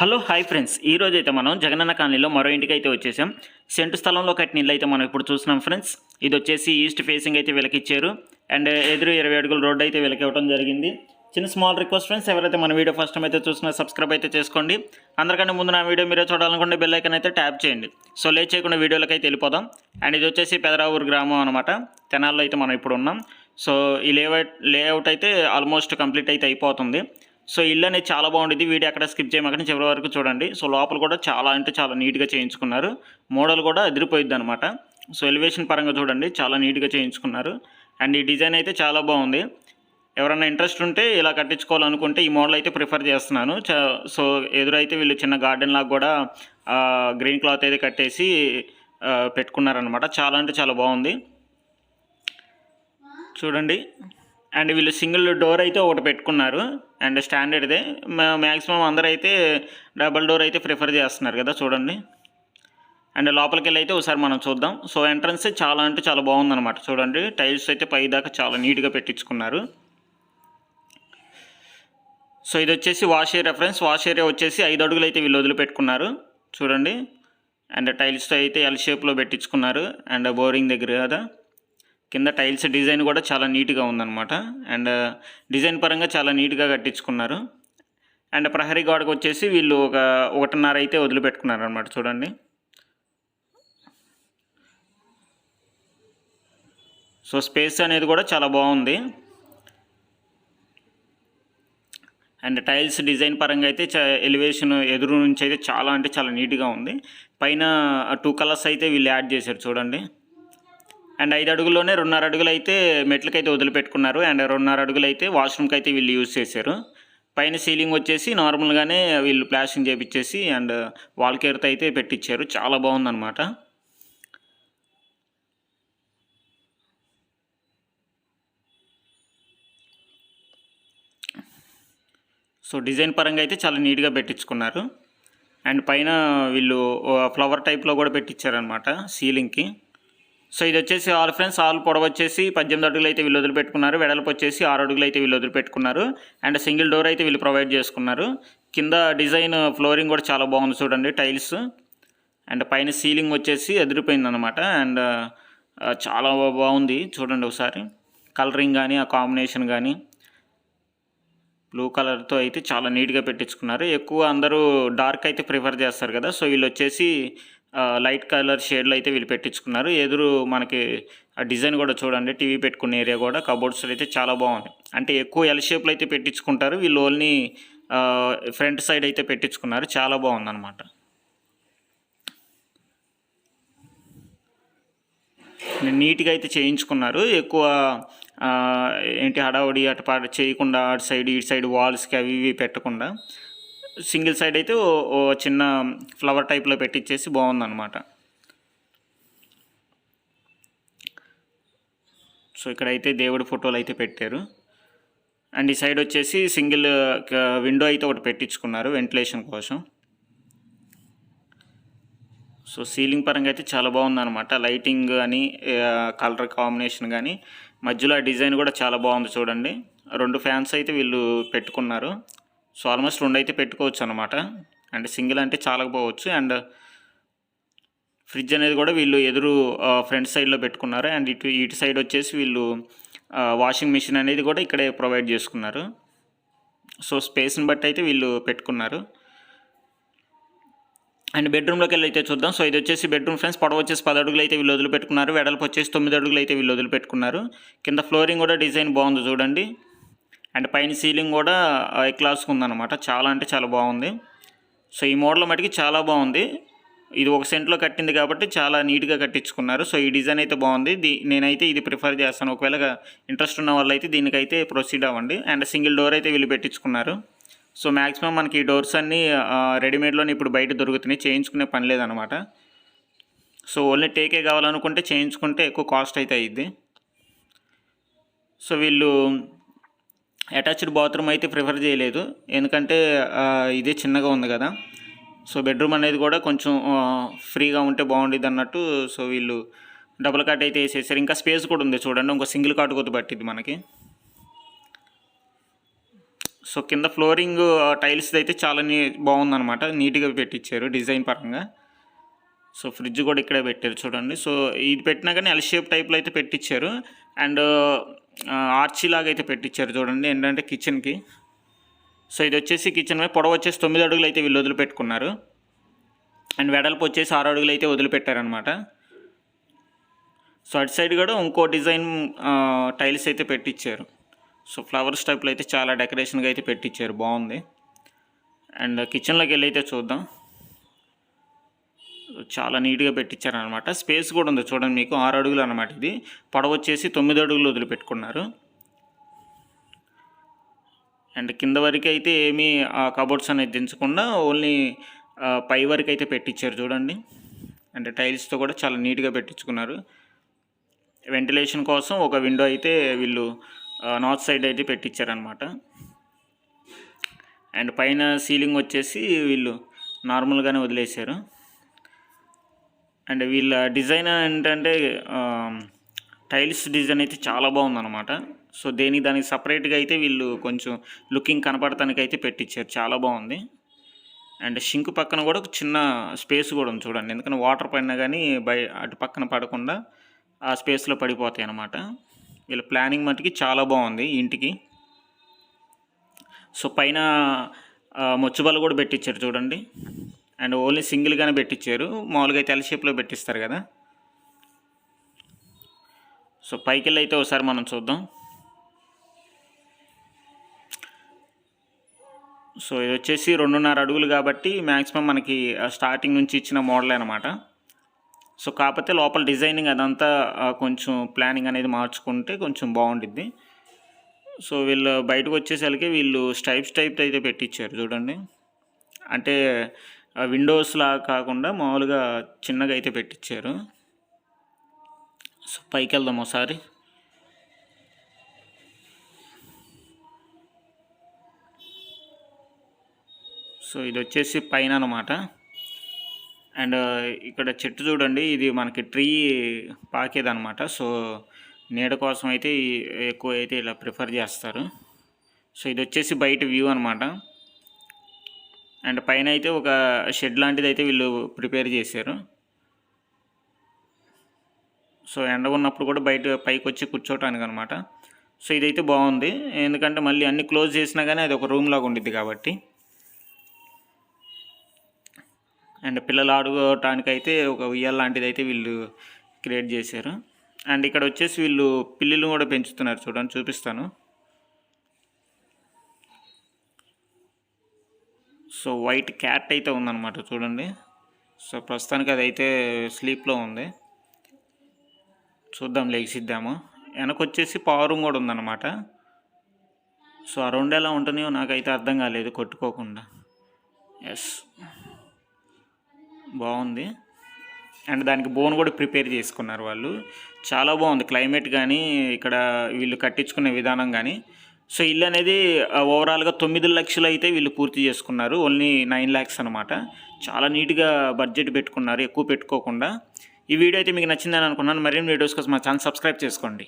Hello hi friends. ఈ రోజు అయితే మనం జగనన్న కాలనీలో మరో ఇంటికి అయితే వచ్చేసాం. సెంటు స్థలంలో కట్టిన ఇల్లు అయితే మనం ఇప్పుడు చూస్తున్నాం ఫ్రెండ్స్. ఇది వచ్చేసి ఈస్ట్ ఫేసింగ్ అయితే వెలకిచ్చారు. అండ్ ఎదురు ఇరవై అడుగుల రోడ్డు అయితే వెలకివ్వడం జరిగింది. చిన్న స్మాల్ రిక్వెస్ట్ ఫ్రెండ్స్ ఎవరైతే మన వీడియో ఫస్ట్ టైం అయితే చూసినా సబ్స్క్రైబ్ అయితే చేసుకోండి. అందరికంటే ముందు నా వీడియో మీరే చూడాలనుకుంటే బెల్ ఐకన్ అయితే ట్యాప్ చేయండి. సో లేట్ చేయకుండా వీడియోలకైతే అయితే వెళ్ళిపోదాం. అండ్ ఇది వచ్చేసి పెదరావూరు గ్రామం అనమాట తెనాల్లో అయితే మనం ఇప్పుడు ఉన్నాం. సో ఈ లేఅవుట్ లేఅవుట్ అయితే ఆల్మోస్ట్ కంప్లీట్ అయితే అయిపోతుంది. సో ఇల్లు అనేది చాలా బాగుండేది వీడియో అక్కడ స్కిప్ చేయమాకండి. చివరి వరకు చూడండి. సో లోపల కూడా చాలా అంటే చాలా నీట్గా చేయించుకున్నారు. మోడల్ కూడా ఎదిరిపోయిద్ది అనమాట సో ఎలివేషన్ పరంగా చూడండి. చాలా నీట్గా చేయించుకున్నారు. అండ్ ఈ డిజైన్ అయితే చాలా బాగుంది. ఎవరైనా ఇంట్రెస్ట్ ఉంటే ఇలా కట్టించుకోవాలనుకుంటే ఈ మోడల్ అయితే ప్రిఫర్ చేస్తున్నాను. సో ఎదురైతే వీళ్ళు చిన్న గార్డెన్ లాగా కూడా గ్రీన్ క్లాత్ అయితే కట్టేసి పెట్టుకున్నారనమాట చాలా అంటే చాలా బాగుంది. చూడండి. అండ్ వీళ్ళు సింగిల్ డోర్ అయితే ఒకటి పెట్టుకున్నారు. అండ్ స్టాండర్డ్దే. మ్యాక్సిమం అందరూ అయితే డబల్ డోర్ అయితే ప్రిఫర్ చేస్తున్నారు కదా చూడండి. అండ్ లోపలికి వెళ్ళి అయితే ఒకసారి మనం చూద్దాం. సో ఎంట్రన్స్ చాలా అంటే చాలా బాగుందన్నమాట చూడండి. టైల్స్ అయితే పై దాకా చాలా నీట్గా పెట్టించుకున్నారు. సో ఇది వచ్చేసి wash area friends. Wash area వచ్చేసి ఐదు అడుగులు అయితే వీళ్ళు వదిలిపెట్టుకున్నారు. చూడండి. అండ్ టైల్స్తో అయితే ఎల్ షేప్లో పెట్టించుకున్నారు. అండ్ బోరింగ్ దగ్గర కదా. కింద టైల్స్ డిజైన్ కూడా చాలా నీట్గా ఉందన్నమాట. అండ్ డిజైన్ పరంగా చాలా నీట్గా కట్టించుకున్నారు. అండ్ ప్రహరీ గోడకు వచ్చేసి వీళ్ళు ఒక ఒకటిన్నర అయితే వదిలిపెట్టుకున్నారు అనమాట చూడండి. సో స్పేస్ అనేది కూడా చాలా బాగుంది. అండ్ టైల్స్ డిజైన్ పరంగా అయితే ఎలివేషన్ ఎదురు నుంచి అయితే చాలా అంటే చాలా నీట్గా ఉంది. పైన టూ కలర్స్ అయితే వీళ్ళు యాడ్ చేశారు చూడండి. అండ్ ఐదు అడుగుల్లోనే రెండున్నర అడుగులు అయితే మెట్లకైతే వదిలిపెట్టుకున్నారు. అండ్ రెండున్నర అడుగులు అయితే వాష్రూమ్కి అయితే వీళ్ళు యూజ్ చేశారు. పైన సీలింగ్ వచ్చేసి నార్మల్గానే వీళ్ళు ప్లాస్టింగ్ చేపించేసి అండ్ వాల్ కేర్తో అయితే పెట్టించారు చాలా బాగుందన్నమాట. సో డిజైన్ పరంగా అయితే చాలా నీట్గా పెట్టించుకున్నారు అండ్ పైన వీళ్ళు ఫ్లవర్ టైప్లో కూడా పెట్టించారనమాట సీలింగ్కి. సో ఇది వచ్చేసి ఆల్ ఫ్రెండ్స్ ఆల్ పొడవ వచ్చేసి పద్దెనిమిది అడుగులు అయితే వీళ్ళు వదిలిపెట్టుకున్నారు. వెడల్పు వచ్చేసి ఆరు అడుగులు అయితే వీళ్ళు వదిలిపెట్టుకున్నారు. అండ్ సింగిల్ డోర్ అయితే వీళ్ళు ప్రొవైడ్ చేసుకున్నారు. కింద డిజైన్ ఫ్లోరింగ్ కూడా చాలా బాగుంది చూడండి టైల్స్. అండ్ పైన సీలింగ్ వచ్చేసి ఎదిరిపోయింది అనమాట అండ్ చాలా బాగుంది చూడండి ఒకసారి. కలరింగ్ కానీ ఆ కాంబినేషన్ కానీ బ్లూ కలర్తో అయితే చాలా నీట్గా పెట్టించుకున్నారు. ఎక్కువ అందరూ డార్క్ అయితే ప్రిఫర్ చేస్తారు కదా. సో వీళ్ళు వచ్చేసి లైట్ కలర్ షేడ్లు అయితే వీళ్ళు పెట్టించుకున్నారు. ఎదురు మనకి ఆ డిజైన్ కూడా చూడండి టీవీ పెట్టుకునే ఏరియా కూడా కబోర్డ్స్ అయితే చాలా బాగుంది. అంటే ఎక్కువ ఎల్ షేప్లో అయితే పెట్టించుకుంటారు. వీళ్ళు ఓన్లీ ఫ్రంట్ సైడ్ అయితే పెట్టించుకున్నారు. చాలా బాగుంది అనమాట నీట్గా అయితే చేయించుకున్నారు. ఎక్కువ ఏంటి హడావుడి అటు చేయకుండా అటు సైడ్ ఇటు సైడ్ వాల్స్కి అవి ఇవి పెట్టకుండా. సింగిల్ సైడ్ అయితే ఓ చిన్న ఫ్లవర్ టైప్లో పెట్టించేసి బాగుందన్నమాట. సో ఇక్కడైతే దేవుడి ఫోటోలు అయితే పెట్టారు. అండ్ ఈ సైడ్ వచ్చేసి సింగిల్ విండో అయితే ఒకటి పెట్టించుకున్నారు వెంటిలేషన్ కోసం. సో సీలింగ్ పరంగా అయితే చాలా బాగుందన్నమాట. లైటింగ్ కానీ కలర్ కాంబినేషన్ కానీ మధ్యలో ఆ డిజైన్ కూడా చాలా బాగుంది చూడండి. రెండు ఫ్యాన్స్ అయితే వీళ్ళు పెట్టుకున్నారు. సో ఆల్మోస్ట్ రెండు అయితే పెట్టుకోవచ్చు అనమాట అండ్ సింగిల్ అంటే చాలకపోవచ్చు. అండ్ ఫ్రిడ్జ్ అనేది కూడా వీళ్ళు ఎదురు ఫ్రంట్ సైడ్లో పెట్టుకున్నారు. అండ్ ఇటు ఇటు సైడ్ వచ్చేసి వీళ్ళు వాషింగ్ మిషన్ అనేది కూడా ఇక్కడే ప్రొవైడ్ చేసుకున్నారు. సో స్పేస్ని బట్టి అయితే వీళ్ళు పెట్టుకున్నారు. అండ్ బెడ్రూమ్లోకి వెళ్ళి అయితే చూద్దాం. సో ఇది వచ్చేసి బెడ్రూమ్ ఫ్రెండ్స్ పొడవ వచ్చేసి పది అడుగులు అయితే వీళ్ళు వదిలిపెట్టుకున్నారు. వెడల్పు వచ్చేసి తొమ్మిది అడుగులు అయితే వీళ్ళు వదిలిపెట్టుకున్నారు. కింద ఫ్లోరింగ్ కూడా డిజైన్ బాగుంది చూడండి. అండ్ పైన సీలింగ్ కూడా ఐ క్లాస్కి ఉందన్నమాట. చాలా అంటే చాలా బాగుంది. సో ఈ మోడల్ మటుకి చాలా బాగుంది. ఇది ఒక సెంట్లో కట్టింది కాబట్టి చాలా నీట్గా కట్టించుకున్నారు. సో ఈ డిజైన్ అయితే బాగుంది. దీ నేనైతే ఇది ప్రిఫర్ చేస్తాను. ఒకవేళ ఇంట్రెస్ట్ ఉన్న వాళ్ళు అయితే దీనికైతే ప్రొసీడ్ అవ్వండి. అండ్ సింగిల్ డోర్ అయితే వీళ్ళు పెట్టించుకున్నారు. సో మ్యాక్సిమం మనకి ఈ డోర్స్ అన్నీ రెడీమేడ్లోనే ఇప్పుడు బయట దొరుకుతున్నాయి. చేయించుకునే పని లేదనమాట సో ఓన్లీ టేకే కావాలనుకుంటే చేయించుకుంటే ఎక్కువ కాస్ట్ అయితే అయ్యిద్ది సో వీళ్ళు అటాచ్డ్ బాత్రూమ్ అయితే ప్రిఫర్ చేయలేదు. ఎందుకంటే ఇదే చిన్నగా ఉంది కదా. సో బెడ్రూమ్ అనేది కూడా కొంచెం ఫ్రీగా ఉంటే బాగుండేది అన్నట్టు సో వీళ్ళు డబుల్ కాట్ అయితే వేసేసారు. ఇంకా స్పేస్ కూడా ఉంది చూడండి. ఇంకో సింగిల్ కాట్ కొద్ది పట్టింది మనకి. సో కింద ఫ్లోరింగ్ టైల్స్ అయితే చాలా నీ బాగుందన్నమాట. నీట్గా పెట్టించారు డిజైన్ పరంగా. సో ఫ్రిడ్జ్ కూడా ఇక్కడే పెట్టారు చూడండి. సో ఇది పెట్టినా కానీ ఎల్ షేప్ టైప్లో అయితే పెట్టించారు అండ్ ఆర్చీ లాగా అయితే పెట్టించారు చూడండి. ఏంటంటే కిచెన్కి. సో ఇది వచ్చేసి కిచెన్ మీద పొడవు వచ్చేసి తొమ్మిది అడుగులు అయితే వీళ్ళు వదిలిపెట్టుకున్నారు. అండ్ వెడల్పు వచ్చేసి ఆరు అడుగులు అయితే వదిలిపెట్టారనమాట సో అటు సైడ్ కూడా ఇంకో డిజైన్ టైల్స్ అయితే పెట్టించారు సో ఫ్లవర్స్ టైప్లో అయితే చాలా డెకరేషన్గా అయితే పెట్టించారు బాగుంది. అండ్ కిచెన్లోకి వెళ్ళి అయితే చూద్దాం. చాలా నీట్గా పెట్టించారు అనమాట స్పేస్ కూడా ఉంది చూడండి మీకు ఆరు అడుగులు అనమాట ఇది. పొడవు వచ్చేసి తొమ్మిది అడుగులు వదిలిపెట్టుకున్నారు. అండ్ కింద వరకు అయితే ఏమీ కబోర్డ్స్ అనేది దించకుండా ఓన్లీ పై వరకు అయితే పెట్టించారు చూడండి. అంటే టైల్స్తో కూడా చాలా నీట్గా పెట్టించుకున్నారు వెంటిలేషన్ కోసం ఒక విండో అయితే వీళ్ళు నార్త్ సైడ్ అయితే పెట్టించారనమాట అండ్ పైన సీలింగ్ వచ్చేసి వీళ్ళు నార్మల్గానే వదిలేశారు. అండ్ వీళ్ళ డిజైన్ ఏంటంటే టైల్స్ డిజైన్ అయితే చాలా బాగుందన్నమాట. సో దేనికి దానికి సపరేట్గా అయితే వీళ్ళు కొంచెం లుకింగ్ కనపడటానికి అయితే పెట్టించారు చాలా బాగుంది. అండ్ షింక్ పక్కన కూడా ఒక చిన్న స్పేస్ కూడా ఉంది చూడండి. ఎందుకంటే వాటర్ పడినా కానీ బయ అటు పక్కన పడకుండా ఆ స్పేస్లో పడిపోతాయి అన్నమాట. వీళ్ళ ప్లానింగ్ మట్టుకి చాలా బాగుంది ఇంటికి. సో పైన ఆ, మొచ్చుబల్ల కూడా పెట్టించారు చూడండి. అండ్ ఓన్లీ సింగిల్గానే పెట్టించారు మామూలుగా అయితే ఎల్ షేప్లో పెట్టిస్తారు కదా. సో పైకి వెళ్ళి అయితే ఒకసారి మనం చూద్దాం. సో ఇది వచ్చేసి రెండున్నర అడుగులు కాబట్టి మ్యాక్సిమం మనకి స్టార్టింగ్ నుంచి ఇచ్చిన మోడల్ అనమాట సో కాకపోతే లోపల డిజైనింగ్ అదంతా కొంచెం ప్లానింగ్ అనేది మార్చుకుంటే కొంచెం బాగుంటుంది సో వీళ్ళు బయటకు వచ్చేసరికి వీళ్ళు స్టైప్స్ టైప్ అయితే పెట్టించారు చూడండి. అంటే విండోస్ లా కాకుండా మామూలుగా చిన్నగా అయితే పెట్టించారు సో పైకి వెళ్దాం ఒకసారి. సో ఇది వచ్చేసి పైన అనమాట అండ్ ఇక్కడ చెట్టు చూడండి ఇది మనకి ట్రీ పాకేదనమాట సో నీడ కోసం అయితే ఎక్కువ అయితే ఇలా ప్రిఫర్ చేస్తారు. సో ఇది వచ్చేసి బయట వ్యూ అనమాట అండ్ పైన అయితే ఒక షెడ్ లాంటిది అయితే వీళ్ళు ప్రిపేర్ చేశారు. సో ఎండ ఉన్నప్పుడు కూడా బయట పైకి వచ్చి కూర్చోటానికి అనమాట సో ఇదైతే బాగుంది. ఎందుకంటే మళ్ళీ అన్ని క్లోజ్ చేసినా కానీ అది ఒక రూమ్ లాగా ఉండిద్ది కాబట్టి. అండ్ పిల్లలు ఆడుకోవటానికి అయితే ఒక ఉయ్యాల లాంటిది అయితే వీళ్ళు క్రియేట్ చేశారు. అండ్ ఇక్కడ వచ్చేసి వీళ్ళు పిల్లులు కూడా పెంచుతున్నారు చూడండి చూపిస్తాను. సో వైట్ క్యాట్ అయితే ఉందన్నమాట చూడండి. సో ప్రస్తుతానికి అది అయితే స్లీప్లో ఉంది. చూద్దాం లెగిసిద్దాము. వెనక వచ్చేసి పవర్ రూమ్ కూడా ఉందన్నమాట. సో ఆ రెండు ఎలా ఉంటున్నాయో నాకైతే అర్థం కాలేదు కొట్టుకోకుండా. ఎస్ బాగుంది. అండ్ దానికి బోన్ కూడా ప్రిపేర్ చేసుకున్నారు వాళ్ళు. చాలా బాగుంది క్లైమేట్ కానీ ఇక్కడ వీళ్ళు కట్టించుకునే విధానం కానీ. సో ఇల్లు అనేది ఓవరాల్గా తొమ్మిది లక్షలు అయితే వీళ్ళు పూర్తి చేసుకున్నారు. ఓన్లీ నైన్ ల్యాక్స్ అనమాట చాలా నీట్గా బడ్జెట్ పెట్టుకున్నారు ఎక్కువ పెట్టుకోకుండా. ఈ వీడియో అయితే మీకు నచ్చిందని అనుకున్నాను. మరిన్ని వీడియోస్ కోసం మా ఛానల్ సబ్స్క్రైబ్ చేసుకోండి.